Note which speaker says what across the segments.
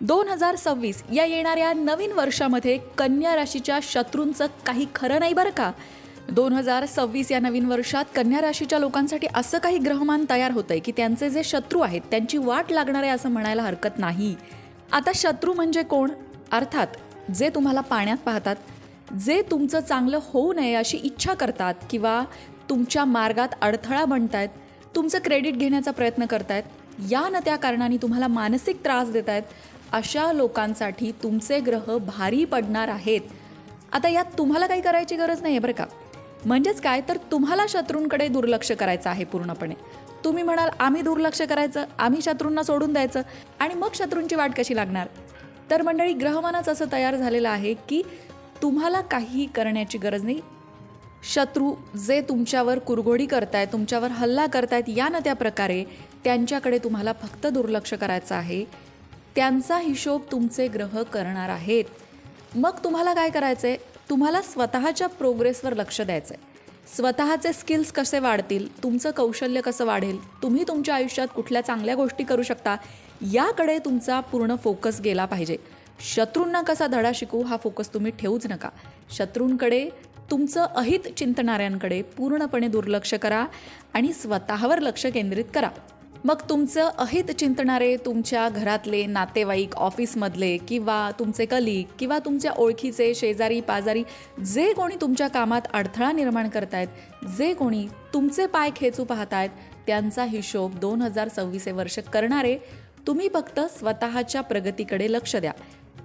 Speaker 1: दोन हजार सव्वीस या येणाऱ्या नवीन वर्षामध्ये कन्या राशीच्या शत्रूंचं काही खरं नाही बरं का? दोन हजार सव्वीस या नवीन वर्षात कन्या राशीच्या लोकांसाठी असं काही ग्रहमान तयार होतंय की त्यांचे जे शत्रू आहेत त्यांची वाट लागणार आहे असं म्हणायला हरकत नाही. आता शत्रू म्हणजे कोण? अर्थात जे तुम्हाला पाण्यात पाहतात जे तुमचं चांगलं होऊ नये अशी इच्छा करतात किंवा तुमच्या मार्गात अडथळा बनतायत तुमचं क्रेडिट घेण्याचा प्रयत्न करतायत या न त्या कारणाने तुम्हाला मानसिक त्रास देत आहेत अशा लोकांसाठी तुमचे ग्रह भारी पडणार आहेत. आता यात तुम्हाला काही करायची गरज नाही आहे बरं का? म्हणजेच काय? तर तुम्हाला शत्रूंकडे दुर्लक्ष करायचं आहे पूर्णपणे. तुम्ही म्हणाल आम्ही दुर्लक्ष करायचं आम्ही शत्रूंना सोडून द्यायचं आणि मग शत्रूंची वाट कशी लागणार? तर मंडळी ग्रहमानच असं तयार झालेलं आहे की तुम्हाला काही करण्याची गरज नाही. शत्रू जे तुमच्यावर कुरघोडी करतायत तुमच्यावर हल्ला करतायत या न त्या प्रकारे त्यांच्याकडे तुम्हाला फक्त दुर्लक्ष करायचं आहे. त्यांचा हिशोब तुमचे ग्रह करणार आहेत. मग तुम्हाला काय करायचं आहे तुम्हाला स्वतःच्या प्रोग्रेसवर लक्ष द्यायचं आहे स्वतःचे स्किल्स कसे वाढतील? तुमचं कौशल्य कसं वाढेल? तुम्ही तुमच्या आयुष्यात कुठल्या चांगल्या गोष्टी करू शकता? याकडे तुमचा पूर्ण फोकस गेला पाहिजे. शत्रूंना कसा धडा शिकू हा फोकस तुम्ही ठेवूच नका. शत्रूंकडे तुमचं अहित चिंतणाऱ्यांकडे पूर्णपणे दुर्लक्ष करा आणि स्वतःवर लक्ष केंद्रित करा. मग तुमचं अहित चिंतणारे तुमच्या घरातले नातेवाईक ऑफिसमधले किंवा तुमचे कलीग किंवा तुमच्या ओळखीचे शेजारी पाजारी जे कोणी तुमच्या कामात अडथळा निर्माण करतायत जे कोणी तुमचे पाय खेचू पाहतायत त्यांचा हिशोब दोन हजार सव्वीस वर्ष करणारे तुम्ही फक्त स्वतःच्या प्रगतीकडे लक्ष द्या.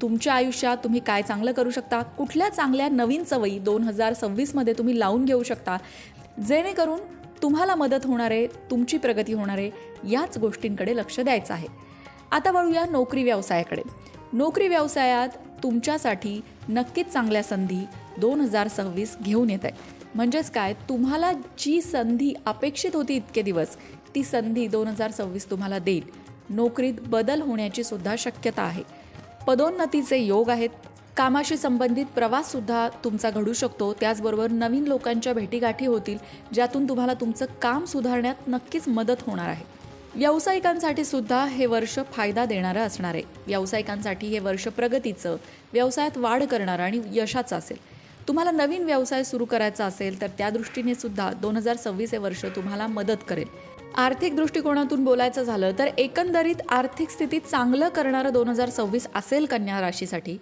Speaker 1: तुमच्या आयुष्यात तुम्ही काय चांगलं करू शकता? कुठल्या चांगल्या नवीन सवयी दोन हजार सव्वीसमध्ये तुम्ही लावून घेऊ शकता? जेणेकरून तुम्हाला मदत होणार आहे तुमची प्रगती होणार आहे याच गोष्टींकडे लक्ष द्यायचं आहे. आता वळूया नोकरी व्यवसायाकडे. नोकरी व्यवसायात तुमच्यासाठी नक्कीच चांगल्या संधी दोन हजार सव्वीस घेऊन येत आहे म्हणजेच काय तुम्हाला जी संधी अपेक्षित होती इतके दिवस ती संधी दोन हजार सव्वीस तुम्हाला देईल. नोकरीत बदल होण्याची सुद्धा शक्यता आहे. पदोन्नतीचे योग आहेत कामाशी संबंधित प्रवाससुद्धा तुमचा घडू शकतो. त्याचबरोबर नवीन लोकांच्या भेटीगाठी होतील ज्यातून तुम्हाला तुमचं काम सुधारण्यात नक्कीच मदत होणार आहे. व्यावसायिकांसाठी सुद्धा हे वर्ष फायदा देणारं असणार आहे. व्यावसायिकांसाठी हे वर्ष प्रगतीचं व्यवसायात वाढ करणारं आणि यशाचं असेल. तुम्हाला नवीन व्यवसाय सुरू करायचा असेल तर त्या दृष्टीने सुद्धा दोन हजार सव्वीस हे वर्ष तुम्हाला मदत करेल. आर्थिक दृष्टिकोनातून बोलायचं झालं तर एकंदरीत आर्थिक स्थिती चांगलं करणारं दोन हजार सव्वीस असेल कन्या राशीसाठी.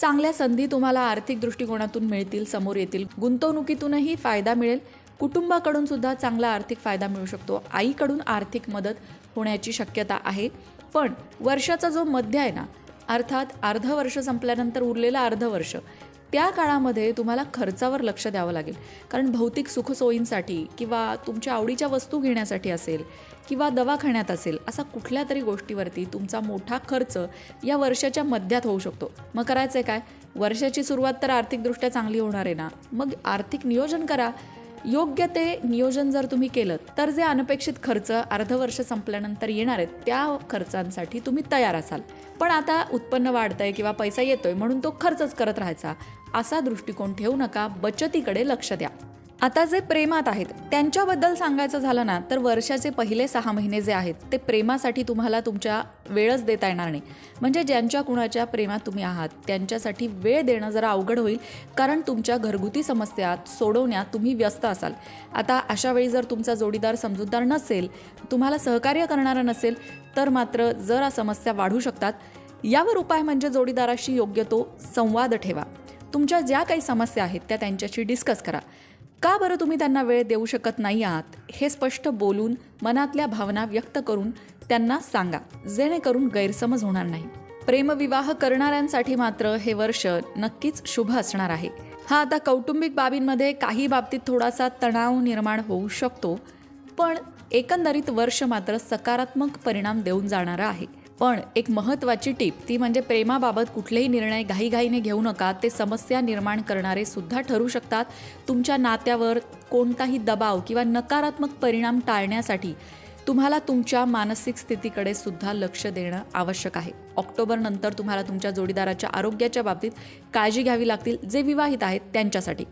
Speaker 1: चांगल्या संधी तुम्हाला आर्थिक दृष्टिकोनातून मिळतील समोर येतील. गुंतवणुकीतूनही फायदा मिळेल. कुटुंबाकडून सुद्धा चांगला आर्थिक फायदा मिळू शकतो. आईकडून आर्थिक मदत होण्याची शक्यता आहे. पण वर्षाचा जो मध्य आहे ना अर्थात अर्ध वर्ष संपल्यानंतर उरलेलं अर्ध वर्ष त्या काळामध्ये तुम्हाला खर्चावर लक्ष द्यावं लागेल. कारण भौतिक सुखसोयींसाठी किंवा तुमच्या आवडीच्या वस्तू घेण्यासाठी असेल किंवा दवाखान्यात असेल असा कुठल्या तरी गोष्टीवरती तुमचा मोठा खर्च या वर्षाच्या मध्यात होऊ शकतो. मग करायचं आहे काय? वर्षाची सुरुवात तर आर्थिकदृष्ट्या चांगली होणार आहे ना? मग आर्थिक नियोजन करा. योग्य ते नियोजन जर तुम्ही केलं तर जे अनपेक्षित खर्च अर्ध वर्ष संपल्यानंतर येणार आहेत त्या खर्चांसाठी तुम्ही तयार असाल. पण आता उत्पन्न वाढतंय किंवा पैसा येतोय म्हणून तो खर्चच करत राहायचा. असा दृष्टिकोन ठेवू नका बचतीकडे लक्ष द्या. आता जे प्रेमात आहेत त्यांच्याबद्दल सांगायचं झालं ना तर वर्षाचे पहिले सहा महिने जे आहेत ते प्रेमासाठी तुम्हाला तुमच्या वेळच देता येणार नाही. म्हणजे ज्यांच्या कुणाच्या प्रेमात तुम्ही आहात त्यांच्यासाठी वेळ देणं जरा अवघड होईल कारण तुमच्या घरगुती समस्या सोडवण्यात तुम्ही व्यस्त असाल. आता अशा वेळी जर तुमचा जोडीदार समजूतदार नसेल तुम्हाला सहकार्य करणारा नसेल तर मात्र जरा समस्या वाढू शकतात यावर उपाय म्हणजे जोडीदाराशी योग्य तो संवाद ठेवा. तुमच्या ज्या काही समस्या आहेत त्या त्यांच्याशी डिस्कस करा. का बरं तुम्ही त्यांना वेळ देऊ शकत नाही आहात? हे स्पष्ट बोलून मनातल्या भावना व्यक्त करून त्यांना सांगा जेणेकरून गैरसमज होणार नाही. प्रेमविवाह करणाऱ्यांसाठी मात्र हे वर्ष नक्कीच शुभ असणार आहे. हा आता कौटुंबिक बाबींमध्ये काही बाबतीत थोडासा तणाव निर्माण होऊ शकतो पण एकंदरीत वर्ष मात्र सकारात्मक परिणाम देऊन जाणारा आहे. पण एक महत्त्वाची टीप ती म्हणजे प्रेमाबाबत कुठलेही निर्णय घाईघाईने घेऊ नका. ते समस्या निर्माण करणारे सुद्धा ठरू शकतात. तुमच्या नात्यावर कोणताही दबाव किंवा नकारात्मक परिणाम टाळण्यासाठी तुम्हाला तुमच्या मानसिक स्थितीकडे सुद्धा लक्ष देणं आवश्यक आहे. ऑक्टोबर नंतर तुम्हाला तुमच्या जोडीदाराच्या आरोग्याच्या बाबतीत काळजी घ्यावी लागतील. जे विवाहित आहेत त्यांच्यासाठी.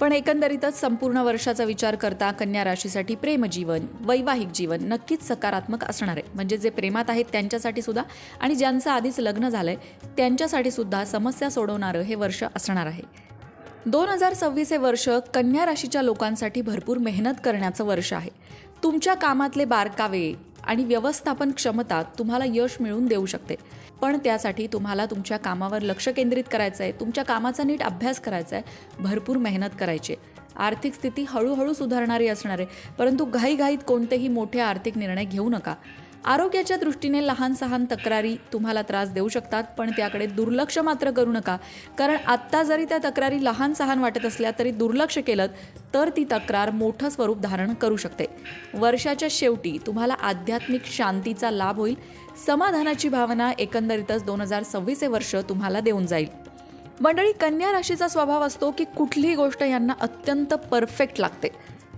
Speaker 1: पण एकंदरीतच संपूर्ण वर्षाचा विचार करता कन्या राशीसाठी प्रेमजीवन वैवाहिक जीवन नक्कीच सकारात्मक असणार आहे. म्हणजे जे प्रेमात आहेत त्यांच्यासाठी सुद्धा आणि ज्यांचं आधीच लग्न झालंय त्यांच्यासाठी सुद्धा समस्या सोडवणारं हे वर्ष असणार आहे. दोन हजार सव्वीस हे वर्ष कन्या राशीच्या लोकांसाठी भरपूर मेहनत करण्याचं वर्ष आहे. तुमच्या कामातले बारकावे आणि व्यवस्थापन क्षमता तुम्हाला यश मिळवून देऊ शकते. पण त्यासाठी तुम्हाला तुमच्या कामावर लक्ष केंद्रित करायचं आहे तुमच्या कामाचा नीट अभ्यास करायचा आहे भरपूर मेहनत करायची आहे. आर्थिक स्थिती हळूहळू सुधारणारी असणार आहे. परंतु घाईघाईत कोणतेही मोठे आर्थिक निर्णय घेऊ नका. आरोग्याच्या दृष्टीने लहान सहान तक्रारी तुम्हाला त्रास देऊ शकतात पण त्याकडे दुर्लक्ष मात्र करू नका. कारण आत्ता जरी त्या तक्रारी लहान सहान वाटत असल्या तरी दुर्लक्ष केलं तर ती तक्रार मोठं स्वरूप धारण करू शकते. वर्षाच्या शेवटी तुम्हाला आध्यात्मिक शांतीचा लाभ होईल. समाधानाची भावना एकंदरीतच दोन हजार सव्वीस हे वर्ष तुम्हाला देऊन जाईल. मंडळी कन्या राशीचा स्वभाव असतो की कुठलीही गोष्ट यांना अत्यंत परफेक्ट लागते.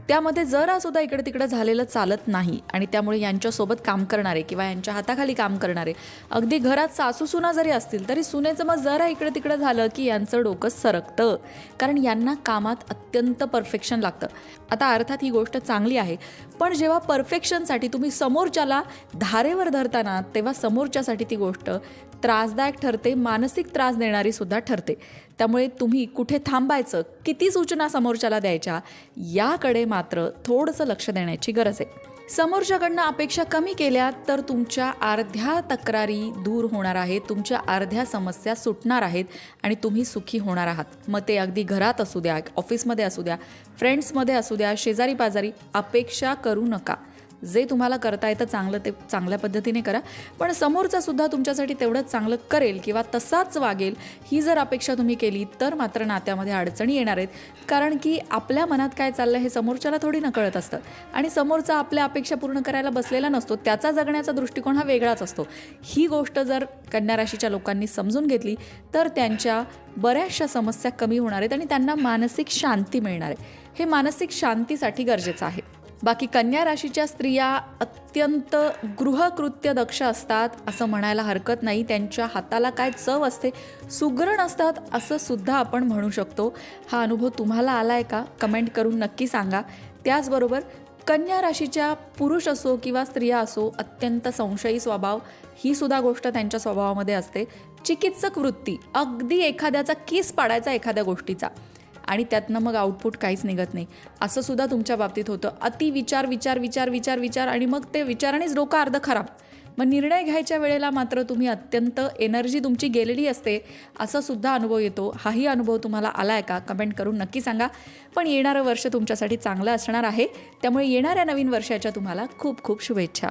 Speaker 1: त्यामध्ये जरा सुद्धा इकडे तिकडे झालेलं चालत नाही आणि त्यामुळे यांच्यासोबत काम करणारे किंवा यांच्या हाताखाली काम करणारे अगदी घरात सासू सुना जरी असतील तरी सुनेचं मग जरा इकडे तिकडे झालं की यांचं डोकं सरकतं. कारण यांना कामात अत्यंत परफेक्शन लागतं. आता अर्थात ही गोष्ट चांगली आहे पण जेव्हा परफेक्शनसाठी तुम्ही समोरच्याला धारेवर धरताना तेव्हा समोरच्यासाठी ती गोष्ट त्रासदायक ठरते मानसिक त्रास देणारी सुद्धा ठरते. त्यामुळे तुम्ही कुठे थांबायचं किती सूचना समोरच्याला द्यायच्या याकडे मात्र थोडंसं लक्ष देण्याची गरज आहे. समोरच्याकडनं अपेक्षा कमी केल्या तर तुमच्या अर्ध्या तक्रारी दूर होणार आहेत तुमच्या अर्ध्या समस्या सुटणार आहेत आणि तुम्ही सुखी होणार आहात. मग ते अगदी घरात असू द्या ऑफिसमध्ये असू द्या फ्रेंड्समध्ये असू द्या शेजारी पाजारी अपेक्षा करू नका. जे तुम्हाला करता येतं चांगलं ते चांगल्या पद्धतीने करा. पण समोरचा सुद्धा तुमच्यासाठी तेवढंच चांगलं करेल किंवा तसाच वागेल ही जर अपेक्षा तुम्ही केली तर मात्र नात्यामध्ये अडचणी येणार आहेत. कारण की आपल्या मनात काय चाललं हे समोरच्याला थोडी नकळत असतं. आणि समोरचा आपल्या अपेक्षा पूर्ण करायला बसलेला नसतो त्याचा जगण्याचा दृष्टिकोन हा वेगळाच असतो. ही गोष्ट जर कन्या राशीच्या लोकांनी समजून घेतली तर त्यांच्या बऱ्याचशा समस्या कमी होणार आहेत आणि त्यांना मानसिक शांती मिळणार आहे. हे मानसिक शांतीसाठी गरजेचं आहे. बाकी कन्या राशीच्या स्त्रिया अत्यंत गृहकृत्य दक्ष असतात असं म्हणायला हरकत नाही. त्यांच्या हाताला काय चव असते सुग्रण असतात असं सुद्धा आपण म्हणू शकतो. हा अनुभव तुम्हाला आला आहे का? कमेंट करून नक्की सांगा. त्याचबरोबर कन्या राशीच्या पुरुष असो किंवा स्त्रिया असो अत्यंत संशयी स्वभाव ही सुद्धा गोष्ट त्यांच्या स्वभावामध्ये असते. चिकित्सक वृत्ती अगदी एखाद्याचा किस पाडायचा एखाद्या गोष्टीचा. आणि त्यातनं मग आउटपुट काहीच निघत नाही. असं सुद्धा तुमच्या बाबतीत होतं. अति विचार विचार विचार विचार विचार आणि मग ते विचारानेच डोकं अर्ध खराब. मग निर्णय घ्यायच्या वेळेला मात्र तुम्ही अत्यंत एनर्जी तुमची गेलेली असते असा सुद्धा अनुभव येतो. हाही अनुभव तुम्हाला आला आहे का? कमेंट करून नक्की सांगा. पण येणारं वर्ष तुमच्यासाठी चांगलं असणार आहे. त्यामुळे येणाऱ्या नवीन वर्षाच्या तुम्हाला खूप खूप शुभेच्छा.